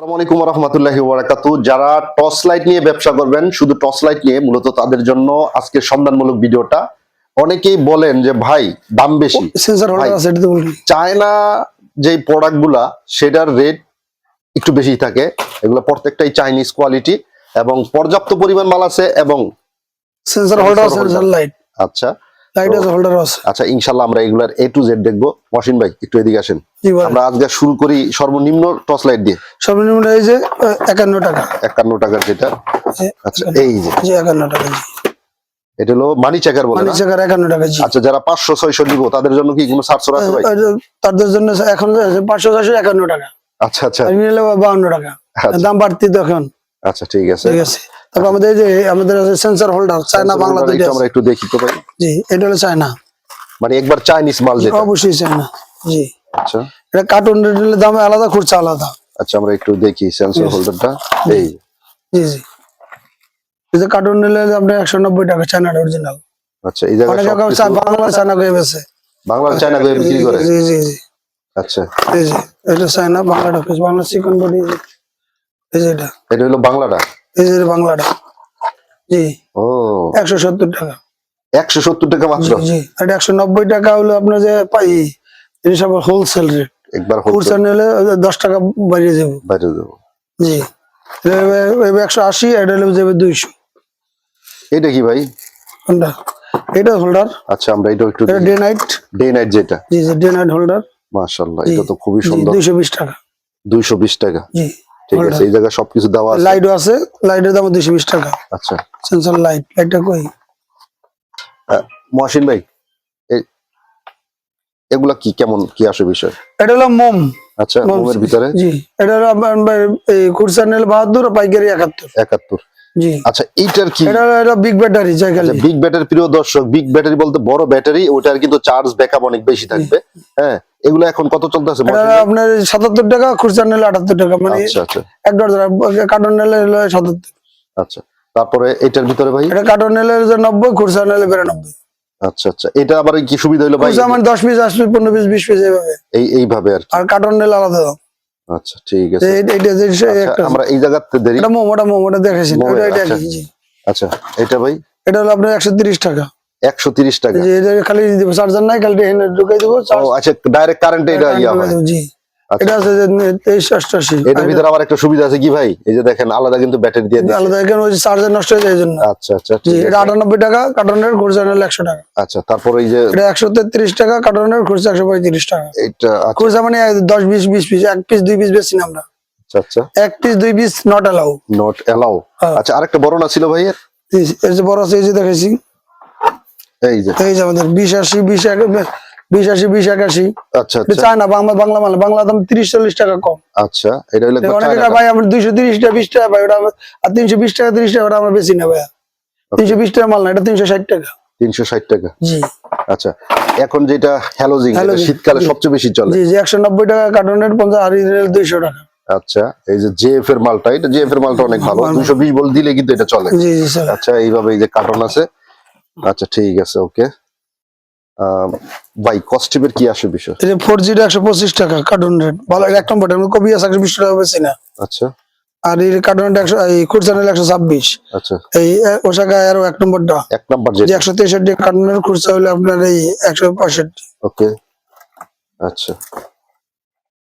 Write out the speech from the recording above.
রহমতুল্লাহি যারা torch light নিয়ে ব্যবসা করবেন শুধু টর্চ লাইট নিয়ে মূলত তাদের জন্য সন্ধানমূলক ভিডিওটা। অনেকেই বলেন যে ভাই দাম বেশি। চায়না যে প্রোডাক্টগুলা সেটার রেট একটু বেশি থাকে। এগুলো প্রত্যেকটাই চাইনিজ কোয়ালিটি এবং পর্যাপ্ত পরিমাণ মাল আছে এবং sensor holder Sensor sensor light আচ্ছা। লাইট আছে হোল্ডার আছে। আচ্ছা ইনশাল্লাহ আমরা এগুলার এ টু জেড দেখব। ভাই একটু এদিকে আসেন। আমরা আজকে শুরু করি সর্বনিম্ন টর্চ লাইট দিয়ে। সর্বনিম্ন এই যে একান্ন টাকা। একান্ন টাকার যেটা। আচ্ছা এই যে। জি একান্ন টাকা জি। এটা হলো মানি চেকার বলে মানে চেকার একান্ন টাকা জি। আচ্ছা যারা পাঁচশো ছয়শো নিব তাদের জন্য কি কোনো ছাড় আছে ভাই? তাদের জন্য এখন পাঁচশো ছয়শো একান্ন টাকা। আচ্ছা আচ্ছা। আর নিলে বাউন্ন টাকা। আচ্ছা। দাম বাড়তি তো এখন। আচ্ছা ঠিক আছে। ঠিক আছে। তারপর আমাদের যে আমাদের সেন্সর হোল্ডার চায়না বাংলা একটু আমরা একটু দেখি তো ভাই। জি এটা হলো চায়না মানে একবার চাইনিজ মাল যেটা। অবশ্যই চায়না জি। আচ্ছা। এটা কার্টুন দাম আলাদা খুরচা আলাদা। আচ্ছা আমরা একটু দেখি সেন্সর হোল্ডারটা এই জি জি। যে কার্টুন নিলে আপনার একশো নব্বই টাকা চায়নার অরিজিনাল আচ্ছা এই জায়গায় বাংলা চায়না বাংলা চায়না গয়ে বিক্রি করে? জি জি জি। আচ্ছা। এই যে এটা চায়না বাংলাটা বাংলা চিকন বডি এই যে এটা। এটা হলো বাংলাটা? এই যে বাংলাটা। জি। ও। একশো সত্তর টাকা। একশো সত্তর টাকা মাত্র? জি এটা একশো নব্বই টাকা হলো আপনার যে পাই এটা সব হোলসেল রেট একবার খুচরা নিলে দশ টাকা বাড়িয়ে যাব বাইরে দেবো। জি। একশো আশি এটা হলে যাবে দুইশো। এটা কি ভাই? কোনটা? এটা হোল্ডার আচ্ছা আমরা এটা একটু ডে নাইট ডে নাইট যেটা। জি জি ডে নাইট হোল্ডার মাশাআল্লাহ এটা তো খুবই সুন্দর। দুইশো বিশ টাকা। দুইশো বিশ টাকা। জি। ঠিক আছে এই জায়গায় সবকিছু দেওয়া আছে? লাইটও আছে লাইটের দাম দুইশো বিশ টাকা। আচ্ছা। সেন্সর লাইট লাইটটা কই? মহাসিন ভাই এগুলা কি কেমন কি আসে বিষয়? এটা হলো মোম। আচ্ছা মোম মোমের ভিতরে? জি এটা হলো আপনার এই খুরসা নিলে বাহাত্তর আর পাইকারি একাত্তর। একাত্তর। জি। আচ্ছা এইটার কি? এটা এটা বিগ ব্যাটারি জায়গালি বিগ ব্যাটারি প্রিয় দর্শক বিগ ব্যাটারি বলতে বড় ব্যাটারি ওটার কিন্তু চার্জ ব্যাকআপ অনেক বেশি থাকবে। হ্যাঁ এগুলো এখন কত চলতেছে আপনার সাতাত্তর টাকা খুরসা নিলে আটাত্তর টাকা মানে আচ্ছা আচ্ছা। এক ডজন কার্টন নিলে হলো সাতাত্তর। আচ্ছা তারপরে এটার ভিতরে ভাই? এটা কার্টন নিলে হলো নব্বই খুরসা নিলে বিরানব্বই। আচ্ছা আচ্ছা। এটা আবার কি সুবিধা হলো ভাই? মানে দশ পিস আট পিস পনেরো পিস বিশ পিস এইভাবে। এই এইভাবে আর আর কার্টন নিলে আলাদা। আচ্ছা ঠিক আছে। এই- এইটা যে আচ্ছা, একটা আমরা এই জায়গাতে দেরি এটা মোমোটা মোমোটা মোমো, এটা এটা আচ্ছা। জি আচ্ছা এটা ভাই? এটা হলো আপনার একশো তিরিশ টাকা। একশো তিরিশ টাকা। যে এটা খালি দিব চার্জার নাই খালি ঢুকাই দিব ও আচ্ছা ডাইরেক্ট কারেন্ট এটা ইয়া হয়। জি। এটা আছে যে তেইশ অষ্টাশি এটার ভিতরে আবার একটা সুবিধা আছে কি ভাই? এই যে দেখেন আলাদা কিন্তু ব্যাটারি দিয়ে আলাদা এখানে ওই চার্জার নষ্ট হয়ে যায় এই জন্য? আচ্ছা আচ্ছা ঠিক এটা আটানব্বই টাকা কার্টনের একশো টাকা। আচ্ছা তারপর এই যে এটা একশো তেত্রিশ টাকা কার্টনের একশো পঁয়ত্রিশ টাকা। এটা আচ্ছা। মানে দশ বিশ বিশ পিস এক পিস দুই পিস বেশি না আমরা। আচ্ছা আচ্ছা। এক পিস দুই পিস নট অ্যালাউ নট হ্যাঁ। আচ্ছা আরেকটা বড় না ছিল ভাই এর? এর যে বড় আছে এই যে দেখাইছি। এই যে। এই যে আমাদের বিশ আশি বিশ এক বিশ আশি বিশ একাশি। আচ্ছা আচ্ছা। চায় না বাংলা বাংলা মাল বাংলা দাম তিরিশ চল্লিশ টাকা কম। আচ্ছা এটা হলো একবার ভাই আমার দুইশো তিরিশ টাকা বিশ টাকা ভাই ওটা আর তিনশো বিশ টাকা তিরিশ টাকা ওটা আমরা বেশি না ভাইয়া। তিনশো বিশ টাকা মাল না এটা তিনশো ষাট টাকা। তিনশো ষাট টাকা। জি। আচ্ছা এখন যেটা হ্যালোজিং শীতকালে সবচেয়ে বেশি চলে। জি জি একশো নব্বই টাকা কার্টনের পঞ্চাশ আর দুইশো টাকা। আচ্ছা এই যে জেএফ এর মালটা এটা জেএফ এর মালটা অনেক ভালো। দুশো বিশ বল দিলে কিন্তু এটা চলে। আচ্ছা এইভাবে এই যে কার্টন আছে। আচ্ছা ঠিক আছে ওকে ভাই কস্টিউমের কি আসে বিষয়? এই যে ফোর জিটা একশো পঁচিশ টাকা কার্টুন রেট ভালো এক নম্বর কবি আছে একশো বিশ টাকা বেশি না। আচ্ছা। আর এই কার্টন একশো এই নিলে একশো ছাব্বিশ। আচ্ছা। এই ওসাকা আরও এক নম্বরটা। এক নম্বর যে একশো তেষট্টি কার্টনের খুচরা হলে আপনার এই একশো পঁয়ষট্টি। ওকে আচ্ছা।